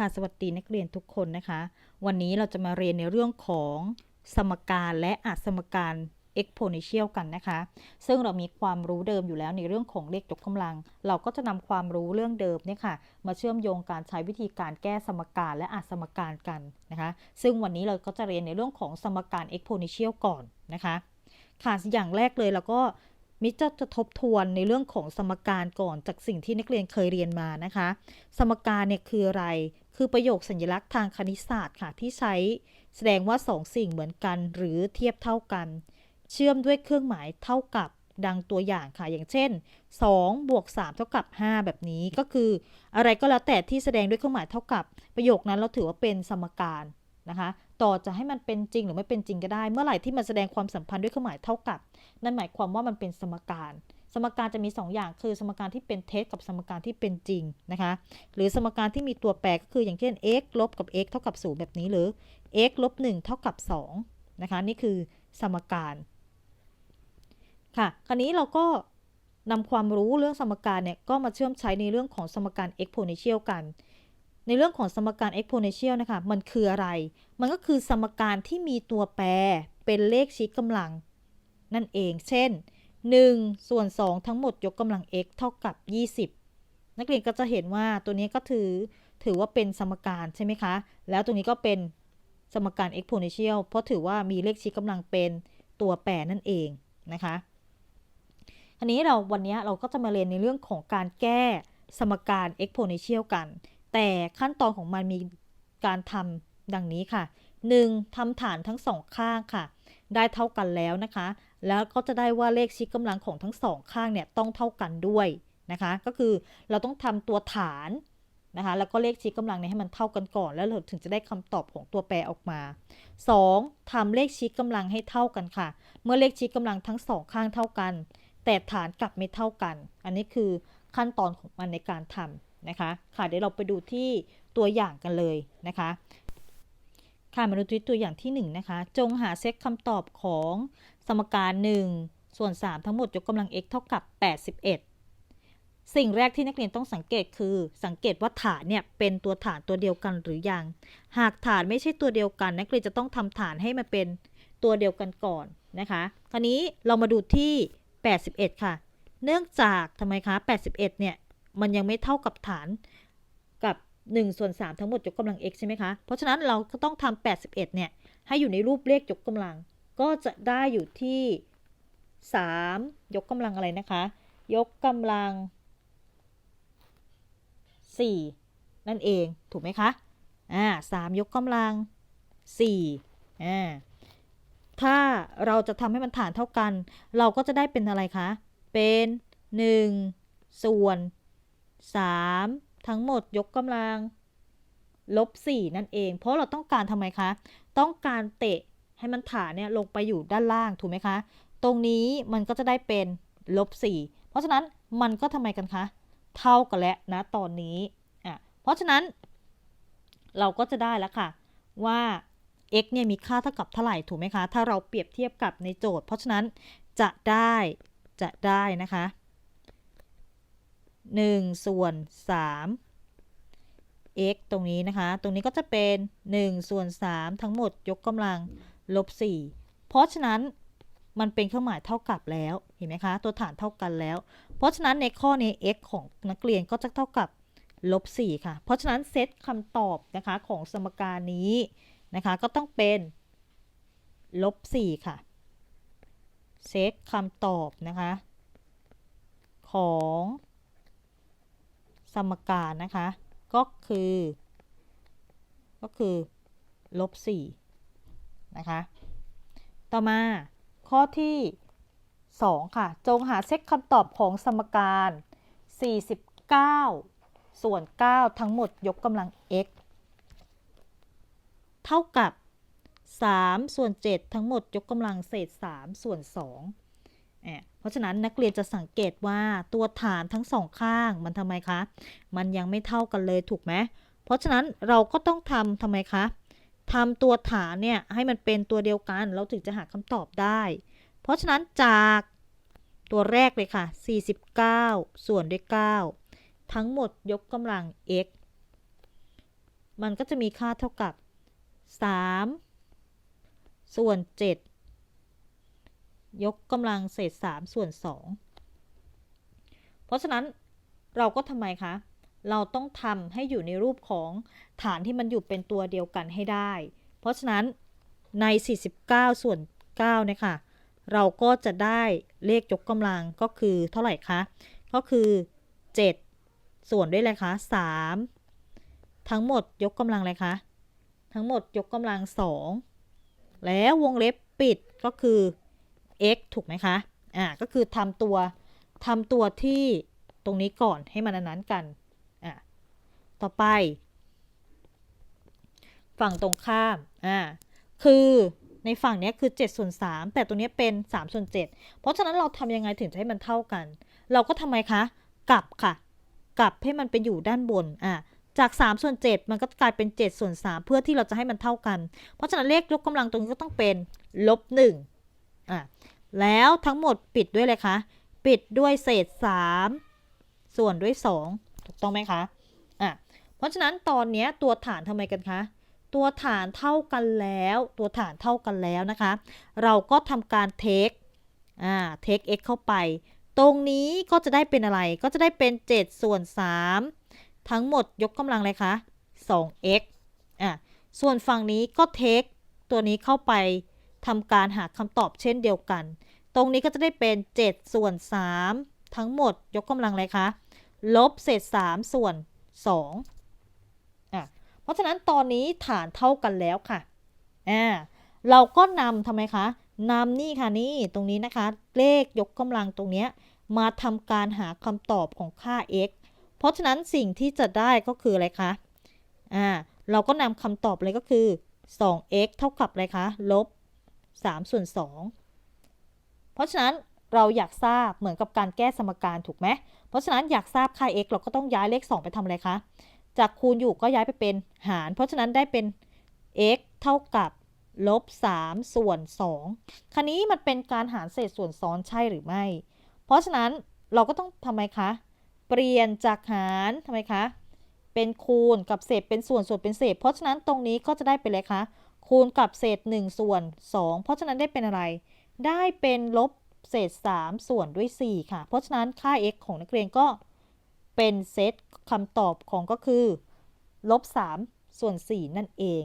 ค่ะ สวัสดีนักเรียนทุกคนนะคะ วันนี้เราจะมาเรียนในเรื่องของสมการและอสมการ exponential กันนะคะ ซึ่งเรามีความรู้เดิมอยู่แล้วในเรื่องของเลขยกกำลัง เราก็จะนำความรู้เรื่องเดิมเนี่ยค่ะ มาเชื่อมโยงการใช้วิธีการแก้สมการและอสมการกันนะคะ ซึ่งวันนี้เราก็จะเรียนในเรื่องของสมการ exponential ก่อนนะคะ ค่ะ อย่างแรกเลยเราก็มิจะจะทบทวนในเรื่องของสมการก่อนจากสิ่งที่นักเรียนเคยเรียนมานะคะ สมการเนี่ยคืออะไร คือประโยคสัญลักษณ์ทางคณิตศาสตร์ค่ะที่ใช้แสดงว่าสองสิ่งเหมือนกันหรือเทียบเท่ากัน เชื่อมด้วยเครื่องหมายเท่ากับดังตัวอย่างค่ะ อย่างเช่น2บวก3เท่ากับ 5 แบบนี้ก็คือ อะไรก็แล้วแต่ที่แสดงด้วยเครื่องหมายเท่ากับ ประโยคนั้นเราถือว่าเป็นสมการนะคะ ต่อจะให้มันเป็นจริงหรือไม่เป็นจริงก็ได้ เมื่อไหร่ที่มันแสดงความสัมพันธ์ด้วยเครื่องหมายเท่ากับ นั่นหมายความว่ามันเป็นสมการ สมการจะมี 2 อย่าง คือสมการที่เป็นเท็จกับสมการที่เป็นจริงนะคะ หรือสมการที่มีตัวแปรก็คืออย่างเช่น x ลบกับ x เท่ากับ 0 แบบนี้หรือ x ลบ1เท่ากับ2นะคะ นี่คือสมการค่ะ คราวนี้เราก็นำความรู้เรื่องสมการเนี่ยก็มาเชื่อมใช้ในเรื่องของสมการ exponential กัน ในเรื่องของสมการ exponential นะคะ มันคืออะไร มันก็คือสมการที่มีตัวแปรเป็นเลขชี้กำลัง นั่นเอง เช่น 1 ส่วน 2 ทั้งหมดยกกำลัง x เท่ากับ 20 นักเรียนก็จะเห็นว่าตัวนี้ก็ถือถือว่าเป็นสมการใช่ไหมคะ แล้วตรงนี้ก็เป็นสมการ exponential เพราะถือว่ามีเลขชี้กำลังเป็นตัวแปรนั่นเองนะคะอันนี้เราวันนี้เราก็จะมาเรียนในเรื่องของการแก้สมการ exponential กัน แต่ขั้นตอนของมันมีการทำดังนี้ค่ะ 1. ทำฐานทั้งสองข้างค่ะ ได้เท่ากันแล้วนะคะ แล้วก็จะได้ว่าเลขชี้กำลังของทั้งสองข้างเนี่ยต้องเท่ากันด้วยนะคะ ก็คือเราต้องทำตัวฐานนะคะแล้วก็เลขชี้กำลังเนี่ยให้มันเท่ากันก่อน แล้วเราถึงจะได้คำตอบของตัวแปรออกมา 2. ทำเลขชี้กำลังให้เท่ากันค่ะ เมื่อเลขชี้กำลังทั้งสองข้างเท่ากัน แต่ฐานกลับไม่เท่ากัน อันนี้คือขั้นตอนของมันในการทำนะคะ ค่ะเดี๋ยวเราไปดูที่ตัวอย่างกันเลยนะคะ ค่ะมาดูที่ตัวอย่างที่1นะคะ จงหาเซตคำตอบของสมการ 1 ส่วน 3 ทั้งหมดยกกำลัง x เท่ากับ 81 สิ่งแรกที่นักเรียนต้องสังเกตคือ สังเกตว่าฐานเนี่ยเป็นตัวฐานตัวเดียวกันหรือยัง หากฐานไม่ใช่ตัวเดียวกัน นักเรียนจะต้องทำฐานให้มันเป็นตัวเดียวกันก่อนนะคะ คราวนี้เรามาดูที่ 81 ค่ะ เนื่องจากทำไมคะ 81 เนี่ย มันยังไม่เท่ากับฐานกับ 1ส่วน3ทั้งหมดยกกำลัง x ใช่ไหมคะ เพราะฉะนั้นเราก็ต้องทำ81เนี่ยให้อยู่ในรูปเลขยกกำลัง ก็จะได้อยู่ที่ 3 ยกกำลังอะไรนะคะ ยกกำลัง 4 นั่นเองถูกไหมคะ อ่า3ยกกำลัง 4 อ่า ถ้าเราจะทำให้มันฐานเท่ากัน เราก็จะได้เป็นอะไรคะ เป็น 1 ส่วน 3 ทั้งหมดยกกำลังลบ4นั่นเอง เพราะเราต้องการทำไมคะ ต้องการเตะให้มันฐานเนี่ยลงไปอยู่ด้านล่างถูกไหมคะ ตรงนี้มันก็จะได้เป็นลบ4เพราะฉะนั้นมันก็ทำไมกันคะ เท่ากันแล้วนะตอนนี้อะเพราะฉะนั้น เราก็จะได้แล้วค่ะ ว่า x เนี่ยมีค่าเท่ากับเท่าไหร่ถูกไหมคะ ถ้าเราเปรียบเทียบกับในโจทย์ เพราะฉะนั้นจะได้จะได้นะคะ 1 ส่วน 3 x ตรงนี้นะคะ ตรงนี้ก็จะเป็น 1 ส่วน 3 ทั้งหมดยกกำลังลบ 4 เพราะฉะนั้นมันเป็นเครื่องหมายเท่ากับแล้ว เห็นไหมคะ ตัวฐานเท่ากันแล้ว เพราะฉะนั้นในข้อนี้ x ของนักเรียนก็จะเท่ากับลบ 4 ค่ะ เพราะฉะนั้นเซตคำตอบนะคะของสมการนี้นะคะ ก็ต้องเป็นลบ 4 ค่ะ เซตคำตอบนะคะ ของ สมการนะคะ ก็คือ ก็คือลบ4นะคะ ต่อมาข้อที่ 2 ค่ะ จงหาเซตคำตอบของสมการ 49 ส่วน 9 ทั้งหมดยกกำลัง x เท่ากับ 3 ส่วน 7 ทั้งหมดยกกำลังเศษ 3 ส่วน 2 เพราะฉะนั้นนักเรียนจะสังเกตว่าตัวฐานทั้งสองข้างมันทำไมคะ มันยังไม่เท่ากันเลยถูกไหมเพราะฉะนั้นเราก็ต้องทำทำไมคะทำตัวฐานเนี่ยให้มันเป็นตัวเดียวกันเราถึงจะหาคำตอบได้ เพราะฉะนั้นจากตัวแรกเลยค่ะ 49 ส่วนด้วย 9 ทั้งหมดยกกำลัง x มันก็จะมีค่าเท่ากับ 3 ส่วน 7 ยกกำลังเศษ 3 ส่วน 2 เพราะฉะนั้นเราก็ทำไมคะ เราต้องทำให้อยู่ในรูปของฐานที่มันอยู่เป็นตัวเดียวกันให้ได้ เพราะฉะนั้นใน 49 ส่วน9เนี่ยค่ะ เราก็จะได้เลขยกกำลังก็คือเท่าไหร่คะ ก็คือ 7 ส่วนด้วยอะไรคะ 3 ทั้งหมดยกกำลังอะไรคะ ทั้งหมดยกกำลัง 2 แล้ววงเล็บปิดก็คือ x ถูกไหมคะ อ่า ก็คือทำตัวทำตัวที่ตรงนี้ก่อนให้มันอันนั้นกัน อ่าต่อไป ฝั่งตรงข้าม อ่า คือในฝั่งเนี้ยคือ7ส่วน3แต่ตัวเนี้ยเป็น3ส่วน7เพราะฉะนั้นเราทำยังไงถึงจะให้มันเท่ากัน เราก็ทำไมคะ กลับค่ะ กลับให้มันไปอยู่ด้านบน อ่าจาก3ส่วน7มันก็กลายเป็น7ส่วน3เพื่อที่เราจะให้มันเท่ากัน เพราะฉะนั้นเลขยกกำลังตรงนี้ก็ต้องเป็นลบ1อ่า แล้วทั้งหมดปิดด้วยเลยคะปิดด้วยเศษ 3 ส่วนด้วย 2 ถูกต้องไหมคะอะเพราะฉะนั้นตอนนี้ตัวฐานทำไมกันคะตัวฐานเท่ากันแล้ว ตัวฐานเท่ากันแล้วนะคะ เราก็ทำการเทคอ่าเทค x เข้าไป ตรงนี้ก็จะได้เป็นอะไรก็จะได้เป็น 7 ส่วน 3 ทั้งหมดยกกำลังเลยคะ 2x อะส่วนฝั่งนี้ก็เทคตัวนี้เข้าไป ทำการหาคำตอบเช่นเดียวกัน ตรงนี้ก็จะได้เป็น 7 ส่วน 3 ทั้งหมดยกกำลังเลยคะลบเศษ 3 ส่วน2อะเพราะฉะนั้นตอนนี้ฐานเท่ากันแล้วค่ะอ่าเราก็นำทำไมคะนำนี่ค่ะนี่ตรงนี้นะคะ เลขยกกำลังตรงเนี้ยมาทำการหาคำตอบของค่า x เพราะฉะนั้นสิ่งที่จะได้ก็คืออะไรคะ อ่า เราก็นำคำตอบเลยก็คือ 2x เท่ากับอะไรคะ ลบ 3 ส่วน 2 เพราะฉะนั้นเราอยากทราบเหมือนกับการแก้สมการถูกไหม เพราะฉะนั้นอยากทราบค่า x เราก็ต้องย้ายเลข 2 ไปทำอะไรคะ จากคูณอยู่ก็ย้ายไปเป็นหาร เพราะฉะนั้นได้เป็น x เท่ากับลบ3ส่วน2คราวนี้มันเป็นการหารเศษส่วนซ้อนใช่หรือไม่ เพราะฉะนั้นเราก็ต้องทำไมคะ เปลี่ยนจากหารทำไมคะ เป็นคูณกับเศษเป็นส่วนส่วนเป็นเศษ เพราะฉะนั้นตรงนี้ก็จะได้เป็นอะไรคะ คูณกับเศษ 1 ส่วน 2 เพราะฉะนั้นได้เป็นอะไร ได้เป็นลบเศษ 3 ส่วนด้วย 4 ค่ะ เพราะฉะนั้นค่า x ของนักเรียนก็เป็นเซตคำตอบของก็คือลบ3ส่วน 4 นั่นเอง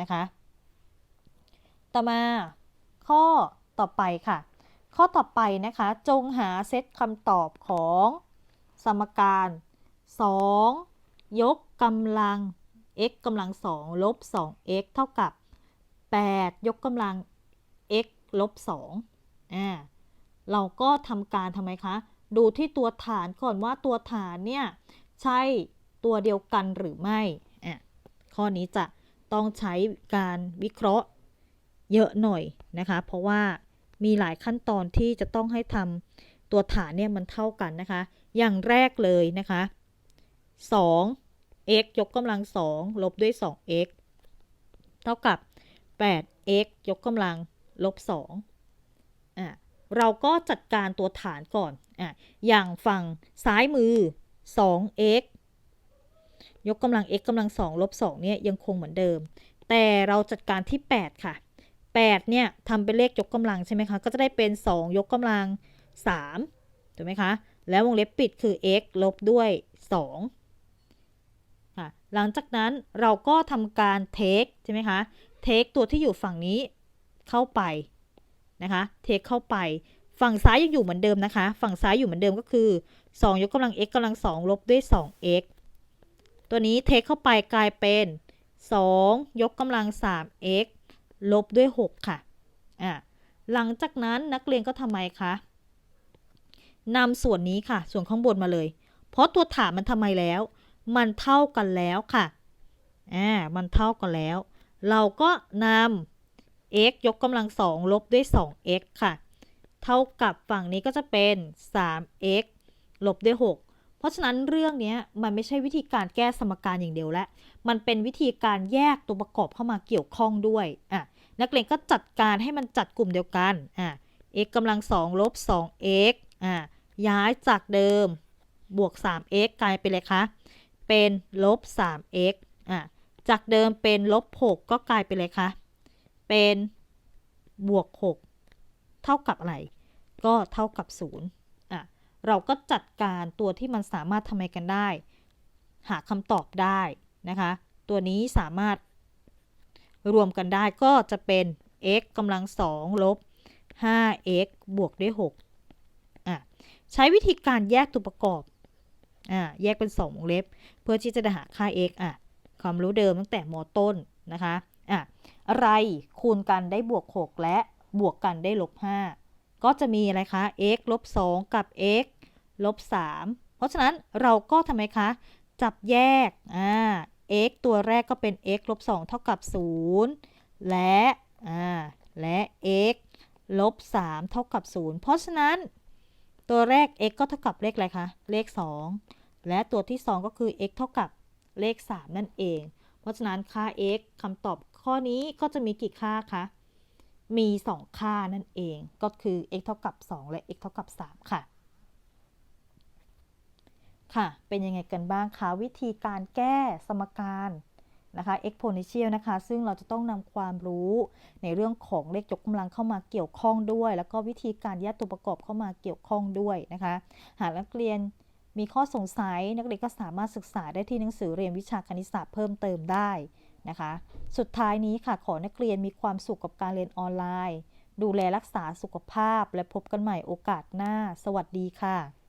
นะคะ ต่อมาข้อต่อไปค่ะ ข้อต่อไปนะคะ จงหาเซตคำตอบของสมการ 2 ยกกำลัง x กำลัง 2 ลบ 2x เท่ากับ 8 ยกกำลัง x ลบ2อ่าเราก็ทำการทำไมคะ ดูที่ตัวฐานก่อนว่าตัวฐานเนี่ย ใช่ตัวเดียวกันหรือไม่อะข้อนี้จะต้องใช้การวิเคราะห์เยอะหน่อยนะคะ เพราะว่ามีหลายขั้นตอนที่จะต้องให้ทำตัวฐานเนี่ยมันเท่ากันนะคะ อย่างแรกเลยนะคะ 2 x ยกกำลัง2ลบด้วย 2x เท่ากับ 8x ยกกำลังลบ2อะเราก็จัดการตัวฐานก่อนอะอย่างฝั่งซ้ายมือ 2x ยกกำลัง x กำลัง2ลบ2เนี่ยยังคงเหมือนเดิม แต่เราจัดการที่ 8 ค่ะ 8 เนี่ยทำเป็นเลขยกกำลังใช่ไหมคะ ก็จะได้เป็น 2 ยกกำลัง 3 ถูกไหมคะ แล้ววงเล็บปิดคือ x ลบด้วย 2 ค่ะ หลังจากนั้นเราก็ทำการ take ใช่ไหมคะ take ตัวที่อยู่ฝั่งนี้เข้าไปนะคะเทคเข้าไปฝั่งซ้ายยังอยู่เหมือนเดิมนะคะ ฝั่งซ้ายอยู่เหมือนเดิมก็คือ 2 ยกกำลัง x กำลัง 2 ลบด้วย 2x ตัวนี้เทคเข้าไปกลายเป็น 2 ยกกำลัง 3x ลบด้วย 6 ค่ะอะหลังจากนั้นนักเรียนก็ทำไมคะนำส่วนนี้ค่ะ ส่วนข้างบนมาเลย เพราะตัวฐานมันทำไมแล้ว มันเท่ากันแล้วค่ะอ่ามันเท่ากันแล้ว เราก็นำ x ยกกำลัง2ลบด้วย 2x ค่ะ เท่ากับฝั่งนี้ก็จะเป็น 3x ลบด้วย 6 เพราะฉะนั้นเรื่องนี้มันไม่ใช่วิธีการแก้สมการอย่างเดียวแล้วมันเป็นวิธีการแยกตัวประกอบเข้ามาเกี่ยวข้องด้วยอะนักเรียนก็จัดการให้มันจัดกลุ่มเดียวกันอะ x กำลัง2ลบ 2x อะย้ายจากเดิมบวก 3x กลายเป็นอะไรคะ เป็นลบ 3x อะ จากเดิมเป็นลบ6ก็กลายเป็นอะไรคะ เป็นบวก 6 เท่ากับอะไร ก็เท่ากับ0อะ เราก็จัดการตัวที่มันสามารถทำอะไรกันได้ หาคำตอบได้นะคะ ตัวนี้สามารถรวมกันได้ก็จะเป็น x กำลัง2ลบ 5x บวกด้วย6อะ ใช้วิธีการแยกตัวประกอบ อ่าแยกเป็น2วงเล็บ เพื่อที่จะหาค่า x อะ ความรู้เดิมตั้งแต่มต้นนะคะอะอะไรคูณกันได้บวก 6 และบวกกันได้ลบ 5 ก็จะมีอะไรคะ x ลบ 2 กับ x ลบ 3 เพราะฉะนั้นเราก็ทำไมคะ จับแยกอ่า x ตัวแรกก็เป็น x ลบ 2 เท่ากับ 0 และอ่าและ x ลบ 3 เท่ากับ 0 เพราะฉะนั้น ตัวแรก x ก็เท่ากับเลขอะไรคะ เลข 2 และตัวที่ 2 ก็คือ x เท่ากับ เลข 3 นั่นเอง เพราะฉะนั้นค่า x คำตอบข้อนี้ก็จะมีกี่ค่าคะมี 2 ค่านั่นเอง ก็คือ x เท่ากับ 2 และ x เท่ากับ 3 ค่ะ ค่ะ เป็นยังไงกันบ้างคะวิธีการแก้สมการนะคะ exponential นะคะ ซึ่งเราจะต้องนำความรู้ในเรื่องของเลขยกกำลังเข้ามาเกี่ยวข้องด้วย แล้วก็วิธีการแยกตัวประกอบเข้ามาเกี่ยวข้องด้วยนะคะ หากนักเรียน มีข้อสงสัยนักเรียนก็สามารถศึกษาได้ที่หนังสือเรียนวิชาคณิตศาสตร์เพิ่มเติมได้นะคะ สุดท้ายนี้ค่ะขอนักเรียนมีความสุขกับการเรียนออนไลน์ ดูแลรักษาสุขภาพและพบกันใหม่โอกาสหน้า สวัสดีค่ะ